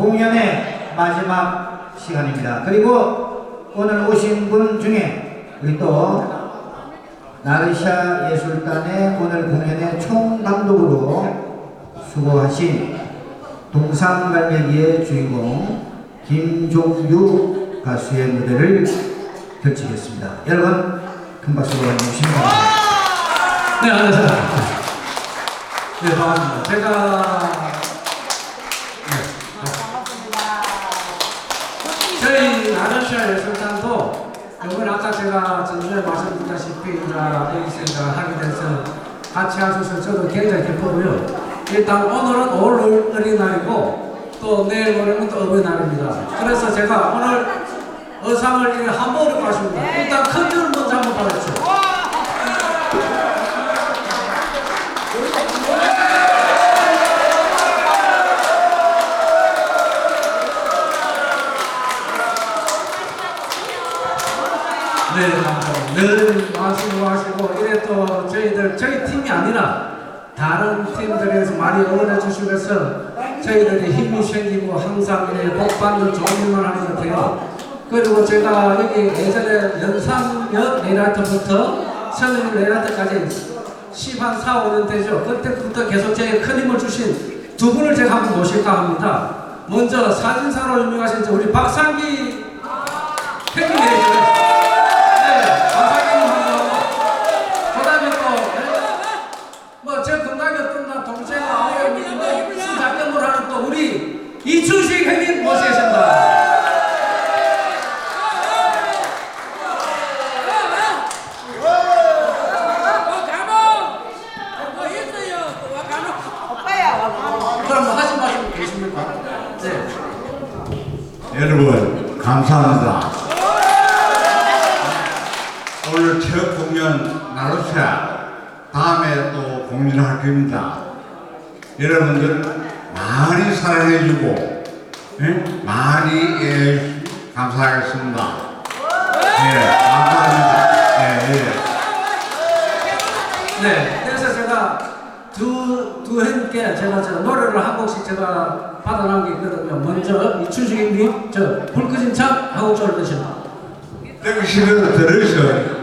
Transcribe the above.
공연의 마지막 시간입니다. 그리고 오늘 오신 분 중에 우리 또 나르샤 예술단의 오늘 공연의 총감독으로 수고하신 동상갈매기의 주인공 김종유 가수의 무대를 펼치겠습니다. 여러분 큰 박수로 환영해주시기 바랍니다. 네, 안녕하세요. 네, 반갑습니다. 제가 네, 저희 나르샤 예술단도 이번 아까 제가 전주에 말씀드렸다시피 여기서 하게 돼서 같이 하셔서 저도 굉장히 기쁘고요. 일단 오늘은 올 어린날이고 또 내일 모레는 또 어버이날입니다. 그래서 제가 오늘 의상을 한번 입고 왔습니다. 일단 큰줄 먼저 한번 받았죠. 늘 말씀하시고 이래 또 저희들 저희 팀이 아니라 다른 팀들에서 많이 응원해 주시면서 저희들이 힘이 생기고 항상 이래 복받는 좋은 일만 하는 것 같아요. 그리고 제가 여기 예전에 연상역 레이라트부터 서민 레이라트까지 10한 4, 5년 되죠. 그때부터 계속 제게 큰 힘을 주신 두 분을 제가 한번 모실까 합니다. 먼저 사진사로 유명하신 저 우리 박상기 형님 계시죠? 네, 박사님 하고 그다음에 또뭐저 건강에 끝나 동생 아우의 뭐 수작업을 하는 또 우리 이춘식 형님 모시겠습니다. 그럼 뭐 하신 말씀 계십니까? 네. 여러분 감사합니다. 오늘 첫 공연 나루샤 다음에 또 공연할 겁니다. 여러분들 많이 사랑해주고 예? 많이 예, 감사하겠습니다. 예, 감사합니다. 예, 예. 네, 그래서 제가 두, 두 형께 제가 저 노래를 한 곡씩 제가 받아놓은 게 있거든요. 먼저 이춘식님, 저 불 끄진 참 드십니다. 여기 시간을 들으셔